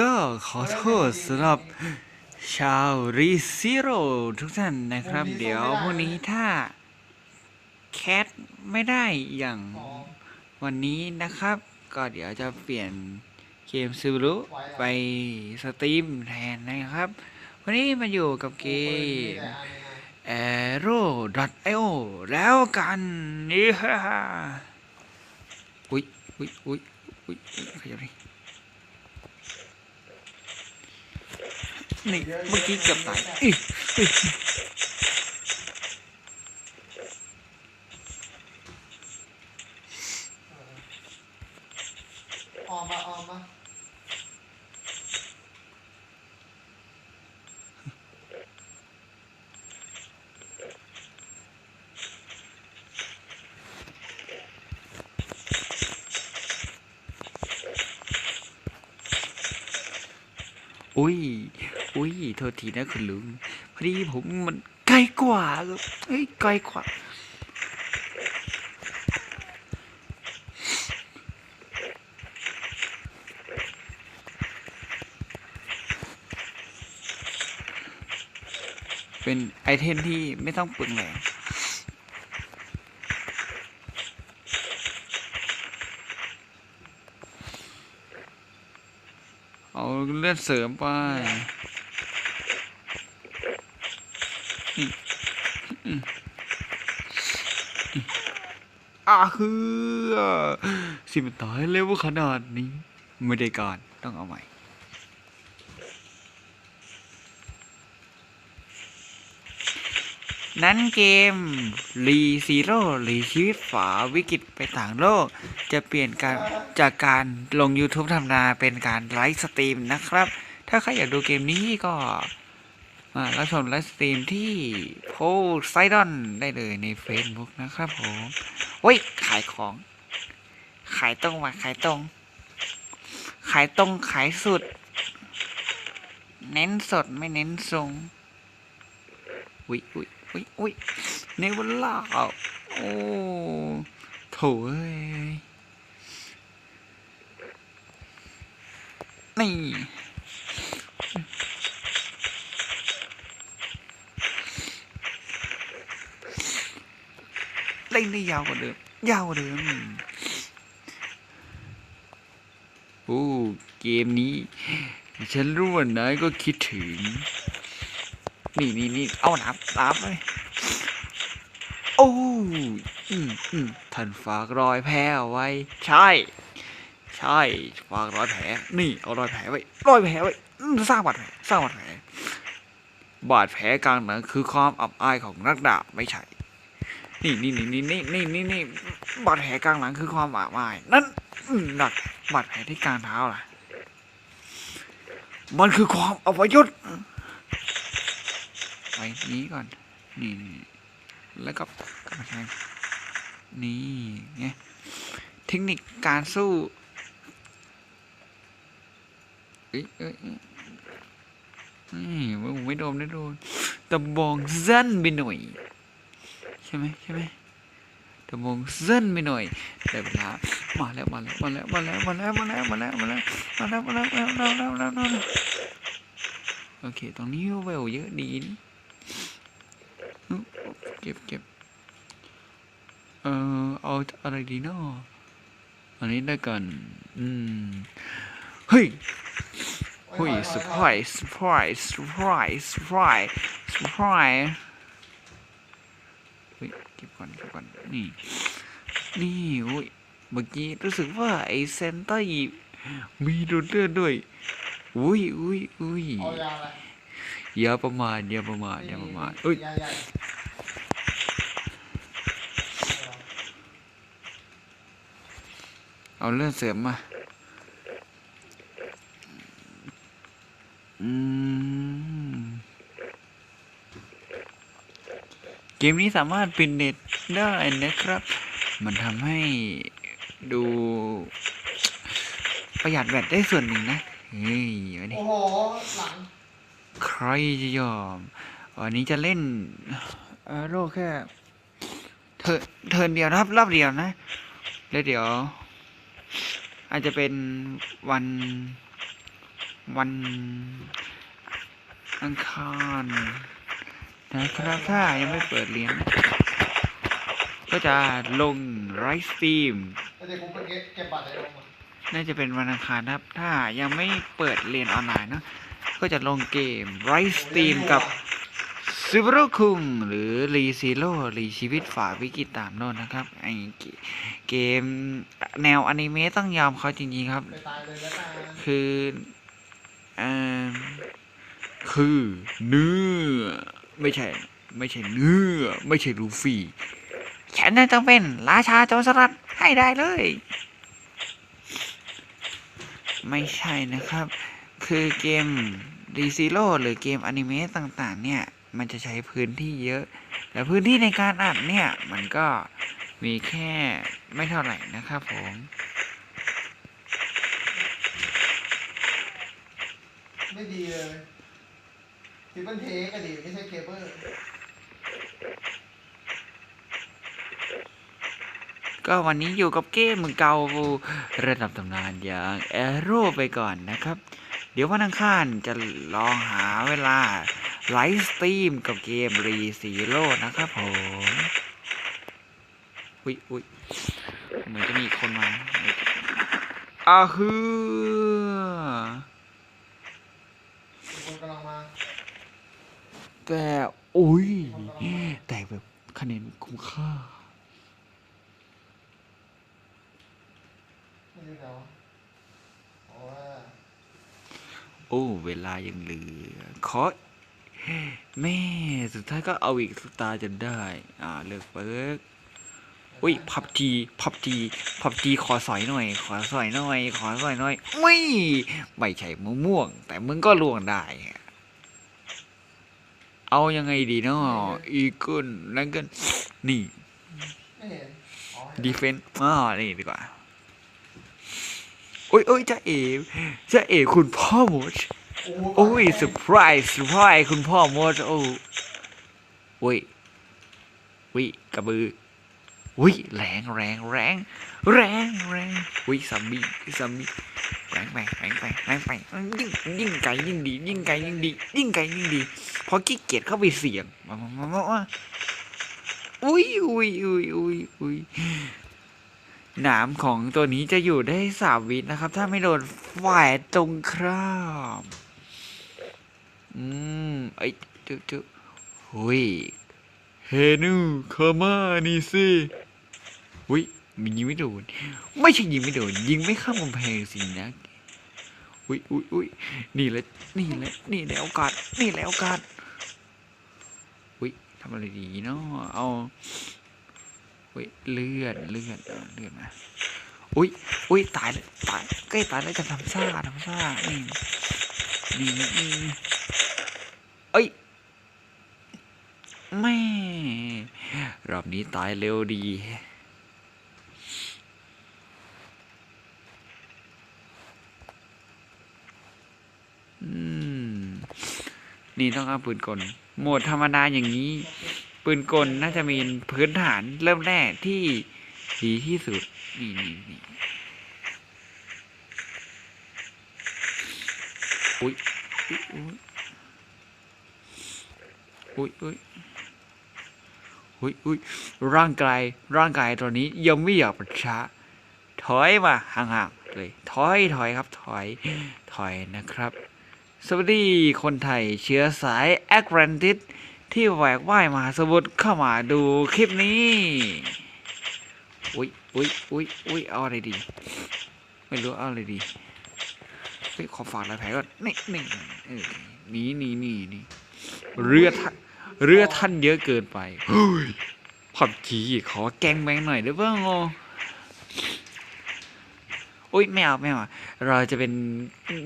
ก็ขอโทษสำหรับชาวรีซิโรทุกท่านนะครับ เดี๋ยวพรุ่งนี้ถ้า แคทไม่ได้อย่างอ๋อวันนี้นะครับ ก็เดี๋ยวจะเปลี่ยนเกมซูรุไปสตรีมแทนนะครับ วันนี้มาอยู่กับเกม arrow.io แล้วกันนี่ฮ่าอุ้ยอุ้ยอุ้ยอุ้ยขยับดิ นี่เมื่อกี้เกือบตายอิ๊ยอิ๊ยออกมาออกมาอุ้ย อุ้ยโทษทีนะคุณลุงพอดีผมมันไกลกว่าครับเอ้ยไกลกว่าเป็นไอเทมที่ไม่ต้องปึงแรงเอาเลือดเสริมไปอืม อืมอืมอ่าคือสิมันตายเร็วขนาดนี้ ไม่ได้การต้องเอาใหม่นั้นเกมรีซีโร่หรือชีวิตฝาวิกฤตไปต่างโลก จะเปลี่ยนการจากการลง YouTube ธรรมดาเป็นการไลฟ์สตรีมนะครับ ถ้าใครอยากดูเกมนี้ก็ มารับชมไลฟ์สตรีมที่โพไซดอนได้เลยใน Facebook นะครับผมโอ้ย ขายของ ขายตรงว่ะขายตรง ขายตรงขายสุด เน้นสดไม่เน้นทรงอุ้ยอุ้ยอุ้ยอุ้ยในเวลาโอ้โถเอ้ยนี่ เล่นได้ยาวกว่าเดิม ยาวกว่าเดิมโอ้เกมนี้ ฉันรู้ว่านายก็คิดถึง นี่นี่นี่เอาน้ำน้ำเลยโอ้อืมอืมท่านฝากรอยแผลไว้ ใช่ ใช่ฝากรอยแผลนี่เอารอยแผลไว้รอยแผลไว้สร้างบาดแผลสร้างบาดแผลบาดแผลกลางหนังคือความอับอายของนักดาบไม่ใช่ นี่นี่นี่นี่นี่นี่นี่นี่บาดแผลกลางหลังคือความอับอายนั่นหนักบาดแผลที่กลางเท้าล่ะ มันคือความอัปยศไปนี้ก่อน นี่แล้วก็กลับมาแทงนี่ไงเทคนิคการสู้เอ้ยเอ้ยนี่มึงไม่โดนไม่โดนตะบองสั้นไปหน่อย ช่ไหมใช่ไหมตะบองสั้นไปหน่อยได้เวลามาแล้วมาแล้วมาแล้วมาแล้วมาแล้วมาแล้วมาแล้วมาแล้วมาแล้วมาแล้วมาแล้วมาแล้วมาแล้วมาแล้วโอเคตรงนี้เวลเยอะดีนี่เก็บเก็บเออเอาอะไรดีเนาะอันนี้ได้กันอืมเฮ้ยเฮ้ยเซอร์ไฮ้ยเก็บก่อนเก็บก่อนนี่ นี่โอ้ยเมื่อกี้รู้สึกว่าไอ้เซนต้มีดูดเลือดด้วยอุ้ยอุ้ยอุ้ยอายาอะไรอย่าประมาทอย่าประมาทอย่าประมาทเอ้ยเอาเลือดเสริมมาอืม เกมนี้สามารถปิดเน็ตได้นะครับ มันทำให้ดูประหยัดแบตได้ส่วนหนึ่งนะ เฮ้ยวันนี้โอ้โหหลังใครจะยอม วันนี้จะเล่นโลแค่เธอเทินเดียวนะครับรอบเดียวนะ แล้วเดี๋ยว อาจจะเป็นวันวัน อังคาร นะครับถ้ายังไม่เปิดเรียนก็จะลงไลฟ์สตรีมน่าจะเป็นวันอังคารครับ ถ้ายังไม่เปิดเรียนออนไลน์เนะ ก็จะลงเกมไลฟ์สตรีมกับซูเปอร์คุงหรือรีซีโร่รีชีวิตฝ่าวิกฤตตามโน่นนะครับไอเกมแนวอนิเมะต้องยอมเขาจริงๆครับ คืออ่อคือเนื้อ ไม่ใช่ ไม่ใช่เนื้อ ไม่ใช่ลูฟี่ฉันนั้นต้องเป็นราชาโจรสลัดให้ได้เลย ไม่ใช่นะครับ คือเกมดีซีโร่หรือเกมอนิเมะต่างๆ เนี่ย มันจะใช้พื้นที่เยอะ แต่พื้นที่ในการอัดเนี่ย มันก็มีแค่ไม่เท่าไหร่นะครับผมไม่ดีเลย ทิปเปิลเทก็ดีไม่ใช่เคเบิลก็วันนี้อยู่กับเกมเก่าระดับตำนานอย่างแอโร่ไปก่อนนะครับ เดี๋ยววันอังคารจะลองหาเวลาไลฟ์สตรีมกับเกมรีซีโร่นะครับผม อุ้ยอุ้ยเหมือนจะมีคนมาอ้าฮือ คนกำลังมา แต่อุ้ยแต่แบบคะแนนคุ้มค่าโอ้เวลายังเหลือขอแม่สุดท้ายก็เอาอีกสตาร์จนได้ อ่า เลือกเปิกอุ้ยพับจีพับจีพับจีขอสอยหน่อย ขอสอยหน่อย ขอสอยหน่อย ไม่ ไม่ใช่มะม่วง แต่มึงก็ลวงได้ เอายังไงดีเนาะอีกคนนั่นกันนี่ไม่เห็นอ๋อเห็นดีเฟนต์อ่านี่ดีกว่าโอ้ยโอ้ยจ้าเอ๋จ้าเอ๋คุณพ่อหมดโอ้โอ้ยเซอร์ไพรส์เซอร์ไพรส์คุณพ่อหมดโอ้โอ้ยวิกระบือวิแรงแรงแรงแรงแรงวิซัมบี้ซัมบี้ แรงไปแรงไปแรงไปยิ่งยิ่งไกลยิ่งดี ยิ่งไกลยิ่งดี ยิ่งไกลยิ่งดีเพราะขี้เกียจเข้าไปเสี่ยงมามามามามาอุ้ยอุ้ยอุ้ยอุ้ยอุ้ยหนามของตัวนี้จะอยู่ได้สามวินะครับ ถ้าไม่โดนฝ่ายตรงข้ามอืมไอ้จุจุหุยเฮนูคามานี่สิหุย มันยิงไม่โดนไม่ใช่ยิงไม่โดนยิงไม่ข้ามกำแพงสินะอุ้ยอุ้ยอุ้ยนี่แหละนี่แหละนี่แหละโอกาสนี่แหละโอกาสอุ้ยทำอะไรดีเนาะเอาอุ้ยเลือดเลือดเลือดมาอุ้ยอุ้ยตายเลยตายใกล้ตายแล้วจะทำซ่าทำซ่านี่นี่นี่เอ้ยแม่รอบนี้ตายเร็วดีแฮะอืม นี่ต้องเอาปืนกลโหมดธรรมดาอย่างนี้ ปืนกลน่าจะมีพื้นฐานเริ่มแรกที่ดีที่สุด นี่นี่นี่อุ้ยอุ้ยอุ้ยอุ้ยอุ้ยอุ้ยร่างกายร่างกายตัวนี้ยังไม่อยากประชะถอยมาห่างๆเลยถอยถอยครับ ถอยถอยนะครับ สวัสดีคนไทยเชื้อสายแอคแรนติสที่แหวกว่ายมหาสมุทรเข้ามาดูคลิปนี้ อุ้ยอุ้ยอุ้ยอุ้ยเอาอะไรดี ไม่รู้เอาอะไรดีเฮ้ยขอฝากอะไรแผลก่อนนี่นี่เออนี่นี่นี่นี่เรือท่านเรือท่านเยอะเกินไปเฮ้ยผับจีขอแกงแบงหน่อยได้บ้างโออุ้ยไม่เอาไม่เอาเราจะเป็น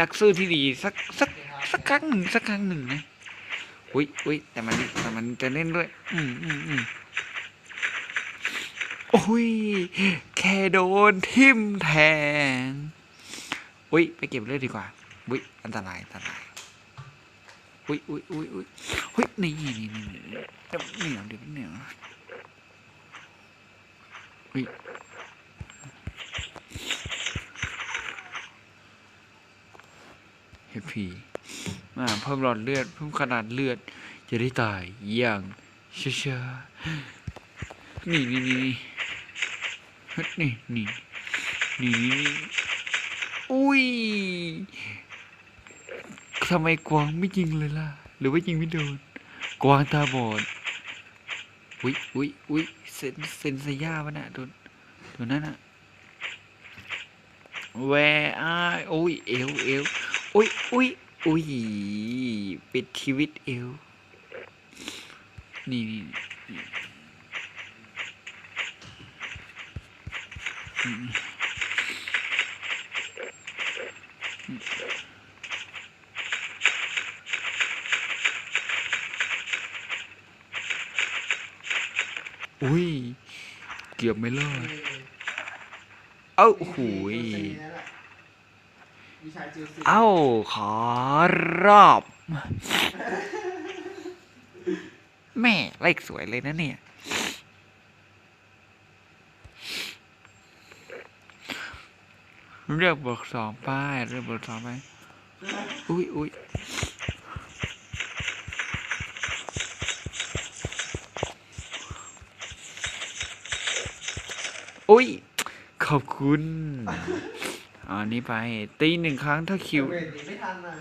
นักสู้ที่ดีสักสัก สักครั้งหนึ่งสักครั้งหนึ่งนะอุ้ยอุ้ยแต่มันแต่มันจะเล่นด้วย อืมอืมอืมโอ้ยแค่โดนทิมแทงอุ้ยไปเก็บเลือดดีกว่าอุ้ยอันตรายอันตรายอุ้ยอุ้ยอุ้ยอุ้ยอุ้ยนี่นี่นี่นี่เดี๋ยวเหนียวเดี๋ยวเหนียวอุ้ยเฮ HP อ่า เพิ่มหลอดเลือดเพิ่มขนาดเลือด จะได้ตายอย่างเช้าๆนี่นี่นี่นี่นี่นี่นี่อุ้ยทำไมกวางไม่ยิงเลยล่ะ หรือว่ายิงไม่โดน กวางตาบอดอุ้ยอุ้ยอุ้ยเซนเซนสยาวะน่ะโดนโดนนั่นน่ะ Where are อุ้ยเอวเอวอุ้ยอุ้ย อุ้ยปิดชีวิตเอว นี่นี่นอุ้ย เกือบไม่รอดเอ้าหูย เอ้า ขอรอบ แม่เลขสวยเลยนะเนี่ยเรียกเบอร์สองป้ายเรียกเบอร์สองไป อุ้ยอุ้ยอุ้ย ขอบคุณ เอันนี้ไป ตีหนึ่งครั้งถ้าคิวเวทหนีไม่ทันนะ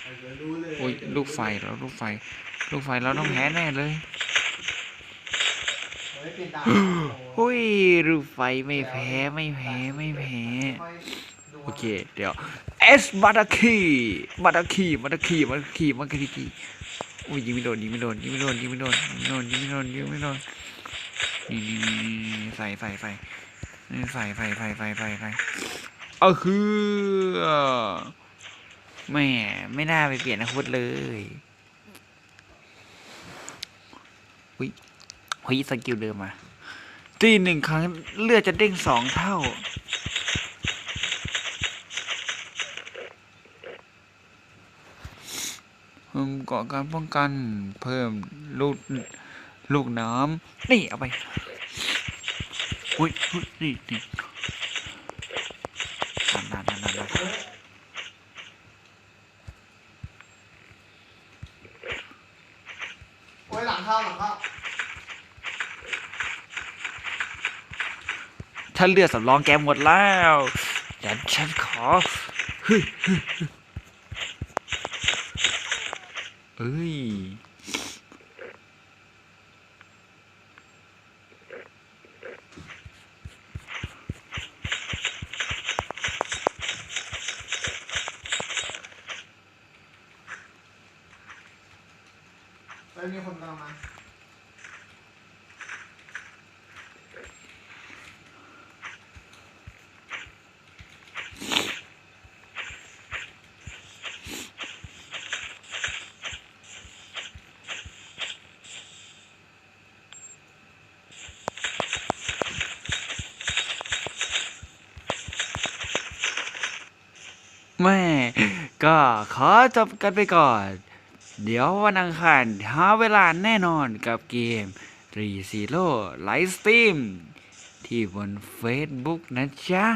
เอาเดี๋ยวรู้เลยโอ้ยลูกไฟแล้วลูกไฟ ลูกไฟเราต้องแพ้แน่เลยเฮ้ยเป็นดาวเฮ้ยลูกไฟไม่แพ้ไม่แพ้ไม่แพ้ค่อยดูโอเคเดี๋ยว S มาตาคีมาตาคีมาตาคีมาตาคีมาตาคี อุ้ยยิงไม่โดนยิงไม่โดนยิงไม่โดนยิงไม่โดนยิงไม่โดนยิงไม่โดนยิงไม่โดนนี่นี่นี่ใส่ใส่ใส่ใส่ใส่ใส่ใส่ใส่ใส่เอาคือแม่ไม่น่าไปเปลี่ยนอาวุธเลยหุยหุยสกิลเดิมมาตีหนึ่งครั้งเลือดจะเด้งสองเท่า เกาะการป้องกัน เพิ่มลูกลูกน้ำนี่เอาไปอุ้ยอุ้ยนี่นี่นั่นนั่นนั่นนั่นโอ้ยหลังเข้าหลังเข้าถ้าเลือดสำรองแกหมดแล้วเดี๋ยวฉันขอเฮ้ย เฮ้ยเฮ้ยเอ้ย แล้วมีคนกำลังมา แม่ก็ขอจบกันไปก่อน เดี๋ยววันอังคารหาเวลาแน่นอนกับเกมรีซีโร่ไลฟ์สตรีมที่บน Facebook นะจ๊ะ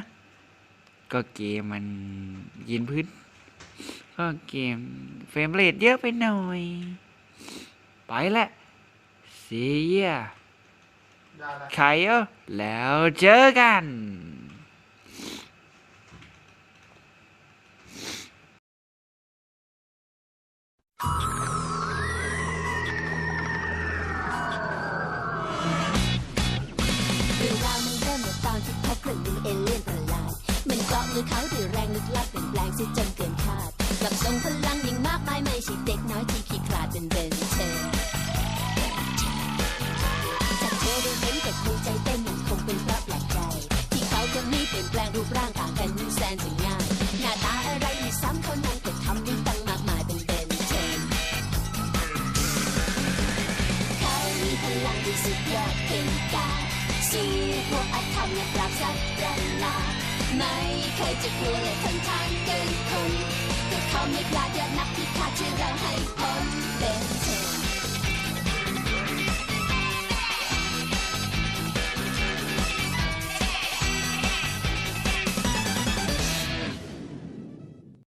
ก็เกมมันยินพื้น ก็เกมเฟรมเรทเยอะไปหน่อย ไปละเสียได้แล้วใครเออแล้วเจอกัน คือเขาด้วยแรงลึกลับเป็นแปลงซิจนเกินคาดกับทรงพลังยิ่งมากมายไม่ใช่เด็กน้อยที่ขี้ขลาดเป็นเบนเทนจากเธอได้เห็นกับหัวใจเต้นมันคงเป็นเพราะแปลกใจ ที่เขาคนนี้เปลี่ยนแปลงรูปร่างต่างกันแสนจะง่ายหน้าตาอะไรไม่ซ้ำคนนั้นก็ทำได้ตั้งมากมายเป็นเบนเทนเขามีพลังที่สุดยอดเป็นกาสู้พวกอธรรมและปราบสัตว์ประหลาด ไม่เคยจะกลัวและทนทางเกินคนแต่เขาไม่กล้าเยอะนักที่ขาดช่เราให้พ้นเป็น